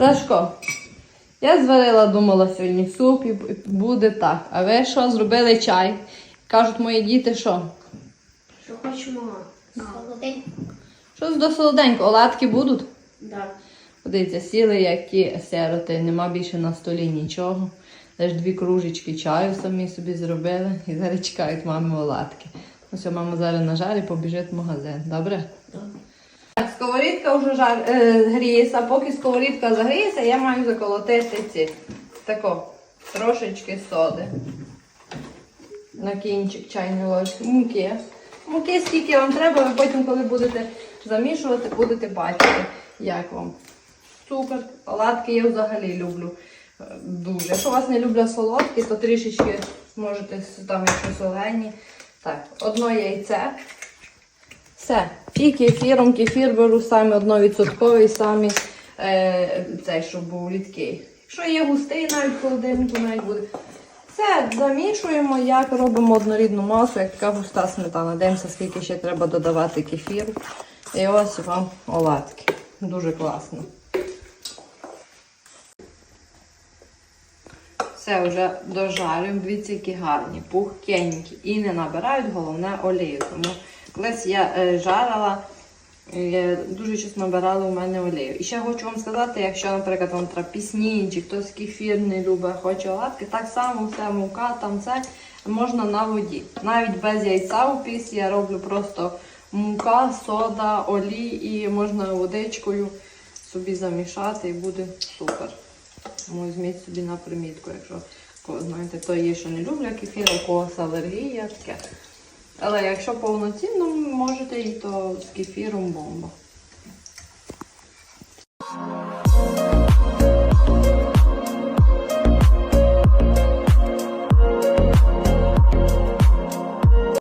Сашко, я зварила, думала сьогодні суп і буде так. А ви що, зробили чай? Кажуть мої діти, що? Що хочемо? Солоденько. Щось до солоденького, оладки будуть? Да. Подивіться, сіли, як ті сироти, нема більше на столі нічого. Лише дві кружечки чаю самі собі зробили і зараз чекають мами оладки. Ось мама зараз нажарить, побіжить в магазин. Добре? Так, сковорідка вже жар, е, гріється. Поки сковорідка загріється, я маю заколотити ці тако, трошечки соди. На кінчик чайної ложки. Муки. Муки, скільки вам треба, ви потім, коли будете замішувати, будете бачити, як вам. Супер. Оладки я взагалі люблю е, дуже. Якщо вас не люблять солодкі, то трішечки можете там, якщо солені. Так, одно яйце. Все. І кефіром, кефір беру самі одновідсотковий, самі е, цей, щоб був рідкий. Якщо є густий, навіть в холодильнику навіть буде. Все, замішуємо, як робимо однорідну масу, як така густа сметана. Дивимося, скільки ще треба додавати кефіру. І ось вам оладки. Дуже класно. Все, вже дожарюємо. Дивіться, які гарні, пухкенькі. І не набирають головне олію. Тому колись я е, жарила, дуже часто набирала у мене олію. І ще хочу вам сказати, якщо, наприклад, вам треба пісні, чи хтось кефір не любить, хоче оладки, так само все мука, там це можна на воді. Навіть без яйця у пісі я роблю просто мука, сода, олій і можна водичкою собі замішати і буде супер. Тому візьміть собі на примітку, якщо знаєте, то є, що не люблять кефір, у когось алергія таке. Але якщо повноцінно можете, і то з кефіром бомба.